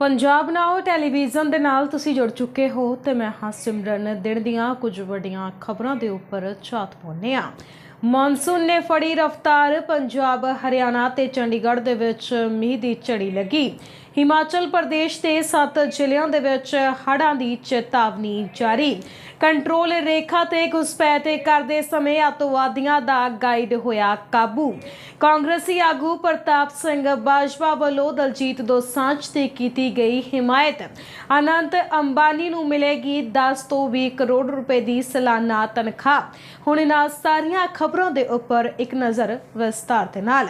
ਪੰਜਾਬ ਨਾਓ television ਦੇ ਨਾਲ ਤੁਸੀਂ ਜੁੜ ਚੁੱਕੇ ਹੋ ਤੇ ਮੈਂ ਹਾਂ ਸਿਮਰਨ। ਦਿਨ ਦੀਆਂ ਕੁਝ ਵੱਡੀਆਂ ਖਬਰਾਂ ਦੇ ਉੱਪਰ ਝਾਤ ਪਾਉਂਦੇ ਆ ਮੌਨਸੂਨ ਨੇ ਫੜੀ ਰਫ਼ਤਾਰ, ਪੰਜਾਬ, ਹਰਿਆਣਾ ਤੇ ਚੰਡੀਗੜ੍ਹ ਦੇ ਵਿੱਚ ਮੀਂਹ ਦੀ ਝੜੀ ਲੱਗੀ। ਹਿਮਾਚਲ ਪ੍ਰਦੇਸ਼ ਦੇ 7 ਜ਼ਿਲ੍ਹਿਆਂ ਦੇ ਵਿੱਚ ਹੜ੍ਹਾਂ ਦੀ ਚੇਤਾਵਨੀ ਜਾਰੀ। ਕੰਟਰੋਲ ਰੇਖਾ ਤੇ ਘੁਸਪੈਠ ਕਰਦੇ ਸਮੇਂ ਅਤਵਾਦੀਆਂ ਦਾ ਗਾਈਡ ਹੋਇਆ ਕਾਬੂ। ਕਾਂਗਰਸੀ ਆਗੂ ਪ੍ਰਤਾਪ ਸਿੰਘ ਬਾਜਵਾ ਵੱਲੋਂ ਦਲਜੀਤ ਦੋਸਾਂਝ ਤੇ ਕੀਤੀ ਗਈ ਹਿਮਾਇਤ। ਅਨੰਤ ਅੰਬਾਨੀ ਨੂੰ ਮਿਲੇਗੀ 10 ਤੋਂ 20 ਕਰੋੜ ਰੁਪਏ ਦੀ ਸਾਲਾਨਾ ਤਨਖਾਹ। ਹੁਣ ਇਹਨਾਂ ਸਾਰੀਆਂ ਖਬਰਾਂ ਦੇ ਉੱਪਰ ਇੱਕ ਨਜ਼ਰ ਵਿਸਤਾਰ ਦੇ ਨਾਲ।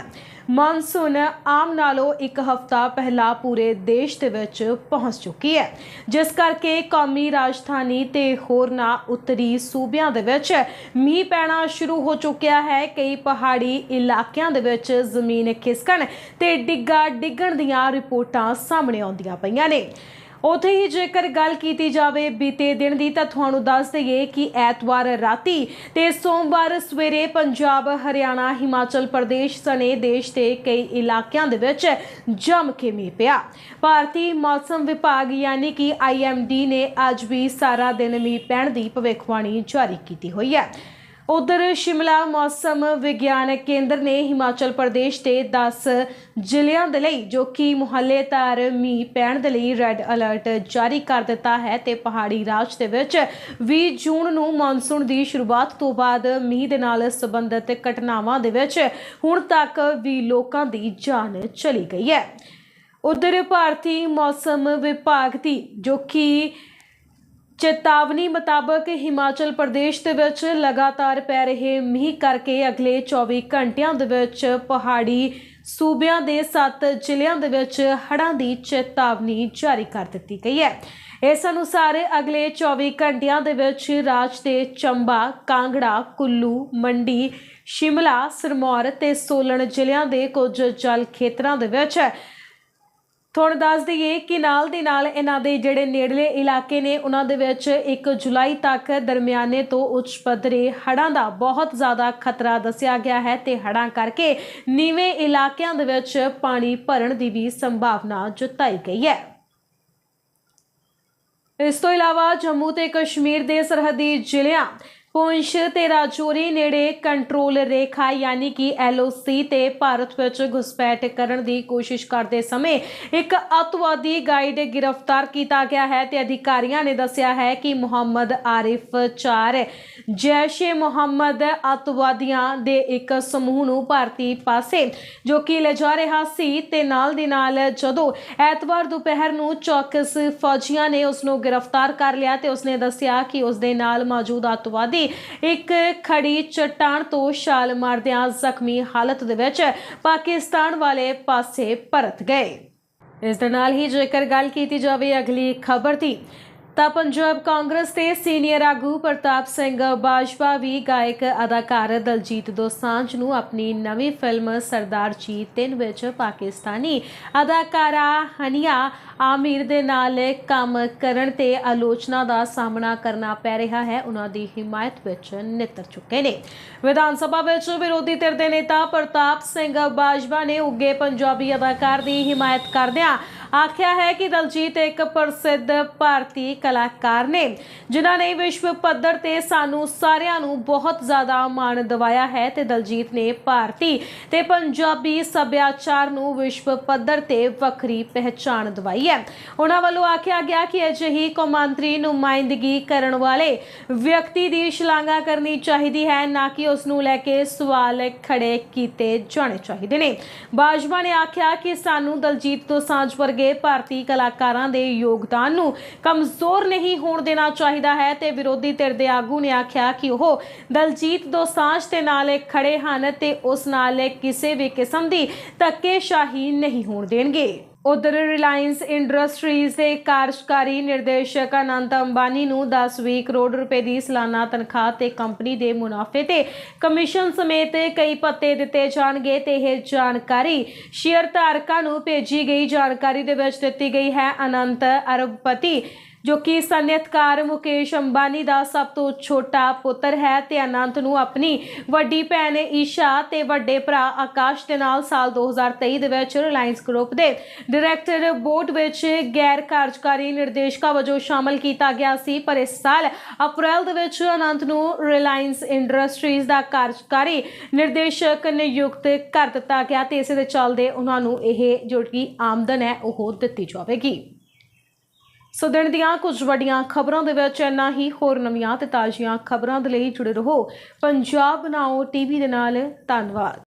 ਮੌਨਸੂਨ ਆਮ ਨਾਲੋਂ ਇੱਕ ਹਫ਼ਤਾ ਪਹਿਲਾਂ ਪੂਰੇ ਪੂਰੇ ਦੇਸ਼ ਦੇ ਵਿੱਚ ਪਹੁੰਚ ਚੁੱਕੀ ਹੈ। ਜਿਸ ਕਰਕੇ ਕੌਮੀ ਰਾਜਧਾਨੀ ਤੇ ਹੋਰਨਾਂ ਉੱਤਰੀ ਸੂਬਿਆਂ ਦੇ ਵਿੱਚ ਮੀਂਹ ਪੈਣਾ ਸ਼ੁਰੂ ਹੋ ਚੁੱਕਿਆ ਹੈ। ਕਈ ਪਹਾੜੀ ਇਲਾਕਿਆਂ ਦੇ ਵਿੱਚ ਜ਼ਮੀਨ ਖਿਸਕਣ ਤੇ ਡਿੱਗਾ ਡਿੱਗਣ ਦੀਆਂ ਰਿਪੋਰਟਾਂ ਸਾਹਮਣੇ ਆਉਂਦੀਆਂ ਪਈਆਂ ਨੇ। ਉਥੇ ਹੀ ਜੇਕਰ ਗੱਲ ਕੀਤੀ ਜਾਵੇ ਬੀਤੇ ਦਿਨ ਦੀ, ਤਾਂ ਤੁਹਾਨੂੰ ਦੱਸ ਦਈਏ ਕਿ ਐਤਵਾਰ ਰਾਤੀ ਤੇ ਸੋਮਵਾਰ ਸਵੇਰੇ ਪੰਜਾਬ, ਹਰਿਆਣਾ, ਹਿਮਾਚਲ ਪ੍ਰਦੇਸ਼ ਸਣੇ ਦੇਸ਼ ਦੇ ਕਈ ਇਲਾਕਿਆਂ ਦੇ ਵਿੱਚ ਜੰਮ ਕੇ ਮੀਂਹ ਪਿਆ। ਭਾਰਤੀ ਮੌਸਮ ਵਿਭਾਗ ਯਾਨੀ ਕਿ ਆਈਐਮਡੀ ਨੇ ਅੱਜ ਵੀ ਸਾਰਾ ਦਿਨ ਮੀਂਹ ਪੈਣ ਦੀ ਭਵਿੱਖਬਾਣੀ ਜਾਰੀ ਕੀਤੀ ਹੋਈ ਹੈ। ਉਧਰ ਸ਼ਿਮਲਾ ਮੌਸਮ ਵਿਗਿਆਨ ਕੇਂਦਰ ਨੇ ਹਿਮਾਚਲ ਪ੍ਰਦੇਸ਼ ਦੇ 10 ਜ਼ਿਲ੍ਹਿਆਂ ਦੇ ਲਈ, ਜੋ ਕਿ ਮੁਹੱਲੇਦਾਰ ਮੀਂਹ ਪੈਣ ਦੇ ਲਈ ਰੈੱਡ ਅਲਰਟ ਜਾਰੀ ਕਰ ਦਿੱਤਾ ਹੈ ਤੇ ਪਹਾੜੀ ਰਾਜ ਦੇ ਵਿੱਚ 20 ਜੂਨ ਨੂੰ ਮੌਨਸੂਨ ਦੀ ਸ਼ੁਰੂਆਤ ਤੋਂ ਬਾਅਦ ਮੀਂਹ ਦੇ ਨਾਲ ਸੰਬੰਧਿਤ ਘਟਨਾਵਾਂ ਦੇ ਵਿੱਚ ਹੁਣ ਤੱਕ 20 ਲੋਕਾਂ ਦੀ ਜਾਨ ਚਲੀ ਗਈ ਹੈ। ਉਧਰ ਭਾਰਤੀ ਮੌਸਮ ਵਿਭਾਗ ਦੀ ਜੋ ਕਿ ਚੇਤਾਵਨੀ ਮੁਤਾਬਕ ਹਿਮਾਚਲ ਪ੍ਰਦੇਸ਼ ਦੇ ਵਿੱਚ ਲਗਾਤਾਰ ਪੈ ਰਹੇ ਮੀਂਹ ਕਰਕੇ ਅਗਲੇ 24 ਘੰਟਿਆਂ ਦੇ ਵਿੱਚ ਪਹਾੜੀ ਸੂਬਿਆਂ ਦੇ 7 ਜ਼ਿਲ੍ਹਿਆਂ ਦੇ ਵਿੱਚ ਹੜ੍ਹਾਂ ਦੀ ਚੇਤਾਵਨੀ ਜਾਰੀ ਕਰ ਦਿੱਤੀ ਗਈ ਹੈ। ਇਸ ਅਨੁਸਾਰ ਅਗਲੇ 24 ਘੰਟਿਆਂ ਦੇ ਵਿੱਚ ਰਾਜ ਦੇ ਚੰਬਾ, ਕਾਂਗੜਾ, ਕੁੱਲੂ, ਮੰਡੀ, ਸ਼ਿਮਲਾ, ਸਿਰਮੌਰ ਤੇ ਸੋਲਣ ਜ਼ਿਲ੍ਹਿਆਂ ਦੇ ਕੁਝ ਜਲ ਖੇਤਰਾਂ ਦੇ ਵਿੱਚ ਤੁਹਾਨੂੰ ਦੱਸ ਦਈਏ ਕਿ ਨਾਲ ਦੀ ਨਾਲ ਇਹਨਾਂ ਦੇ ਜਿਹੜੇ ਨੇੜਲੇ ਇਲਾਕੇ ਨੇ, ਉਹਨਾਂ ਦੇ ਵਿੱਚ 1 ਜੁਲਾਈ ਤੱਕ ਦਰਮਿਆਨੇ ਤੋਂ ਉੱਚ ਪੱਧਰੇ ਹੜ੍ਹਾਂ ਦਾ ਬਹੁਤ ਜ਼ਿਆਦਾ ਖਤਰਾ ਦੱਸਿਆ ਗਿਆ ਹੈ ਤੇ ਹੜ੍ਹਾਂ ਕਰਕੇ ਨੀਵੇਂ ਇਲਾਕਿਆਂ ਦੇ ਵਿੱਚ ਪਾਣੀ ਭਰਨ ਦੀ ਵੀ ਸੰਭਾਵਨਾ ਜਤਾਈ ਗਈ ਹੈ। ਇਸ ਤੋਂ ਇਲਾਵਾ ਜੰਮੂ ਤੇ ਕਸ਼ਮੀਰ ਦੇ ਸਰਹੱਦੀ ਜ਼ਿਲ੍ਹਿਆਂ ਪੁੰਛ ਤੇ ਰਾਜੌਰੀ ਨੇੜੇ ਕੰਟਰੋਲ ਰੇਖਾ ਯਾਨੀ ਕਿ ਐਲਓਸੀ ਤੇ ਭਾਰਤ ਵਿੱਚ ਘੁਸਪੈਠ ਕਰਨ ਦੀ ਕੋਸ਼ਿਸ਼ ਕਰਦੇ ਸਮੇਂ ਇੱਕ ਅਤਵਾਦੀ ਗਾਈਡ ਗ੍ਰਿਫਤਾਰ ਕੀਤਾ ਗਿਆ ਹੈ ਤੇ ਅਧਿਕਾਰੀਆਂ ਨੇ ਦੱਸਿਆ ਹੈ ਕਿ ਮੁਹੰਮਦ ਆਰਿਫ ਚਾਰ ਜੈਸ਼-ਏ ਮੁਹੰਮਦ ਅਤਵਾਦੀਆਂ ਦੇ ਇੱਕ ਸਮੂਹ ਨੂੰ ਭਾਰਤੀ ਪਾਸੇ ਜੋ ਕਿ ਲਿਜਾ ਰਿਹਾ ਸੀ ਤੇ ਨਾਲ ਦੀ ਨਾਲ ਜਦੋਂ ਐਤਵਾਰ ਦੁਪਹਿਰ ਨੂੰ ਚੌਕਸ ਫੌਜੀਆਂ ਨੇ ਉਸ ਨੂੰ ਗ੍ਰਿਫਤਾਰ ਕਰ ਲਿਆ ਤੇ ਉਸਨੇ ਦੱਸਿਆ ਕਿ ਉਸ ਦੇ ਨਾਲ ਮੌਜੂਦ ਅਤਵਾਦੀ ਇੱਕ ਖੜੀ ਚਟਾਨ ਤੋਂ ਛਾਲ ਮਾਰਦਿਆਂ ਜ਼ਖਮੀ ਹਾਲਤ ਦੇ ਵਿੱਚ ਪਾਕਿਸਤਾਨ ਵਾਲੇ ਪਾਸੇ ਪਰਤ ਗਏ। ਇਸ ਦੇ ਨਾਲ ਹੀ ਜੇਕਰ ਗੱਲ ਕੀਤੀ ਜਾਵੇ ਅਗਲੀ ਖਬਰ ਦੀ ਤਾਂ ਪੰਜਾਬ ਕਾਂਗਰਸ ਦੇ ਸੀਨੀਅਰ ਆਗੂ ਪ੍ਰਤਾਪ ਸਿੰਘ ਬਾਜਵਾ ਵੀ ਗਾਇਕ ਅਦਾਕਾਰ ਦਲਜੀਤ ਦੋਸਾਂਝ ਨੂੰ ਆਪਣੀ ਨਵੀਂ ਫਿਲਮ ਸਰਦਾਰ ਜੀ 3 ਵਿੱਚ ਪਾਕਿਸਤਾਨੀ ਅਦਾਕਾਰਾ ਹਨੀਆ ਆਮਿਰ ਦੇ ਨਾਲ ਕੰਮ ਕਰਨ ਤੇ ਆਲੋਚਨਾ ਦਾ ਸਾਹਮਣਾ ਕਰਨਾ ਪੈ ਰਿਹਾ ਹੈ, ਉਹਨਾਂ ਦੀ ਹਿਮਾਇਤ ਵਿੱਚ ਨਿੱਤਰ ਚੁੱਕੇ ਨੇ। ਵਿਧਾਨ ਸਭਾ ਵਿੱਚ ਵਿਰੋਧੀ ਧਿਰ ਦੇ ਨੇਤਾ ਪ੍ਰਤਾਪ ਸਿੰਘ ਬਾਜਵਾ ਨੇ ਉੱਗੇ ਪੰਜਾਬੀ ਅਦਾਕਾਰ ਦੀ ਹਿਮਾਇਤ ਕਰਦਿਆਂ ਆਖਿਆ ਹੈ ਕਿ ਦਲਜੀਤ ਇੱਕ ਪ੍ਰਸਿੱਧ ਭਾਰਤੀ ਕਲਾਕਾਰ ਨੇ, ਜਿਨ੍ਹਾਂ ਨੇ ਵਿਸ਼ਵ ਪੱਧਰ ਤੇ ਸਾਨੂੰ ਸਾਰਿਆਂ ਨੂੰ ਬਹੁਤ ਜ਼ਿਆਦਾ ਮਾਣ ਦਿਵਾਇਆ ਹੈ ਤੇ ਦਲਜੀਤ ਨੇ ਭਾਰਤੀ ਤੇ ਪੰਜਾਬੀ ਸੱਭਿਆਚਾਰ ਨੂੰ ਵਿਸ਼ਵ ਪੱਧਰ ਤੇ ਵੱਖਰੀ ਪਹਿਚਾਣ ਦਿਵਾਈ ਹੈ। ਉਹਨਾਂ ਵੱਲੋਂ ਆਖਿਆ ਗਿਆ ਕਿ ਅਜਿਹੀ ਕੌਮਾਂਤਰੀ ਨੁਮਾਇੰਦਗੀ ਕਰਨ ਵਾਲੇ ਵਿਅਕਤੀ ਦੀ ਸ਼ਲਾਘਾ ਕਰਨੀ ਚਾਹੀਦੀ ਹੈ, ਨਾ ਕਿ ਉਸ ਨੂੰ ਲੈ ਕੇ ਸਵਾਲ ਖੜੇ ਕੀਤੇ ਜਾਣੇ ਚਾਹੀਦੇ ਨੇ। ਬਾਜਵਾ ਨੇ ਆਖਿਆ ਕਿ ਸਾਨੂੰ ਦਲਜੀਤ ਤੋਂ ਸਾਂਝ ਵਰਗੇ ਭਾਰਤੀ ਕਲਾਕਾਰਾਂ ਦੇ ਯੋਗਦਾਨ ਨੂੰ ਕਮਜ਼ੋਰ ਨਹੀਂ ਹੋਣ ਦੇਣਾ ਚਾਹੀਦਾ ਹੈ ਤੇ ਵਿਰੋਧੀ ਧਿਰ ਦੇ ਆਗੂ ਨੇ ਆਖਿਆ ਕਿ ਉਹ ਦਲਜੀਤ ਦੋਸਾਂਝ ਦੇ ਨਾਲ ਖੜੇ ਹਨ ਤੇ ਉਸ ਨਾਲ ਕਿਸੇ ਵੀ ਕਿਸਮ ਦੀ ਧੱਕੇਸ਼ਾਹੀ ਨਹੀਂ ਹੋਣ ਦੇਣਗੇ। ਉਧਰ ਰਿਲਾਇੰਸ ਇੰਡਸਟਰੀਜ਼ ਦੇ ਕਾਰਜਕਾਰੀ ਨਿਰਦੇਸ਼ਕ ਅਨੰਤ ਅੰਬਾਨੀ ਨੂੰ 10-20 ਕਰੋੜ ਰੁਪਏ ਦੀ ਸਾਲਾਨਾ ਤਨਖਾਹ ਤੇ ਕੰਪਨੀ ਦੇ ਮੁਨਾਫੇ ਤੇ ਕਮਿਸ਼ਨ ਸਮੇਤ ਕਈ ਪੱਤੇ ਦਿੱਤੇ ਜਾਣਗੇ ਤੇ ਇਹ ਜਾਣਕਾਰੀ ਸ਼ੇਅਰ ਧਾਰਕਾਂ ਨੂੰ ਭੇਜੀ ਗਈ ਜਾਣਕਾਰੀ ਦੇ ਵਿੱਚ ਦਿੱਤੀ ਗਈ ਹੈ। ਅਨੰਤ ਅਰਬਪਤੀ ਜੋ ਕਿ ਸਨਅਤਕਾਰ ਮੁਕੇਸ਼ ਅੰਬਾਨੀ ਦਾ ਸਭ ਤੋਂ ਛੋਟਾ ਪੁੱਤਰ ਹੈ ਤੇ ਅਨੰਤ ਨੂੰ ਆਪਣੀ ਵੱਡੀ ਭੈਣ ਈਸ਼ਾ ਤੇ ਵੱਡੇ ਭਰਾ ਆਕਾਸ਼ ਦੇ ਨਾਲ ਸਾਲ 2023 ਦੇ ਵਿੱਚ ਰਿਲਾਇੰਸ ਗਰੁੱਪ ਦੇ ਡਾਇਰੈਕਟਰ ਬੋਰਡ ਵਿੱਚ ਗੈਰ ਕਾਰਜਕਾਰੀ ਨਿਰਦੇਸ਼ਕਾਂ ਵਜੋਂ ਸ਼ਾਮਲ ਕੀਤਾ ਗਿਆ ਸੀ। ਪਰ ਇਸ ਸਾਲ ਅਪ੍ਰੈਲ ਦੇ ਵਿੱਚ ਅਨੰਤ ਨੂੰ ਰਿਲਾਇੰਸ ਇੰਡਸਟਰੀਜ਼ ਦਾ ਕਾਰਜਕਾਰੀ ਨਿਰਦੇਸ਼ਕ ਨਿਯੁਕਤ ਕਰ ਦਿੱਤਾ ਗਿਆ ਤੇ ਇਸੇ ਦੇ ਚੱਲਦੇ ਉਹਨਾਂ ਨੂੰ ਇਹ ਜੋ ਕਿ ਆਮਦਨ ਹੈ ਉਹ ਦਿੱਤੀ ਜਾਵੇਗੀ। ਸੋ ਦਿਨ ਦੀਆਂ ਕੁਝ ਵੱਡੀਆਂ ਖਬਰਾਂ ਦੇ ਵਿੱਚ ਇੰਨਾ ਹੀ, ਹੋਰ ਨਵੀਆਂ ਤੇ ਤਾਜ਼ੀਆਂ ਖਬਰਾਂ ਦੇ ਲਈ ਜੁੜੇ ਰਹੋ। ਪੰਜਾਬ ਨਾਓ ਟੀਵੀ ਦੇ ਨਾਲ ਧੰਨਵਾਦ।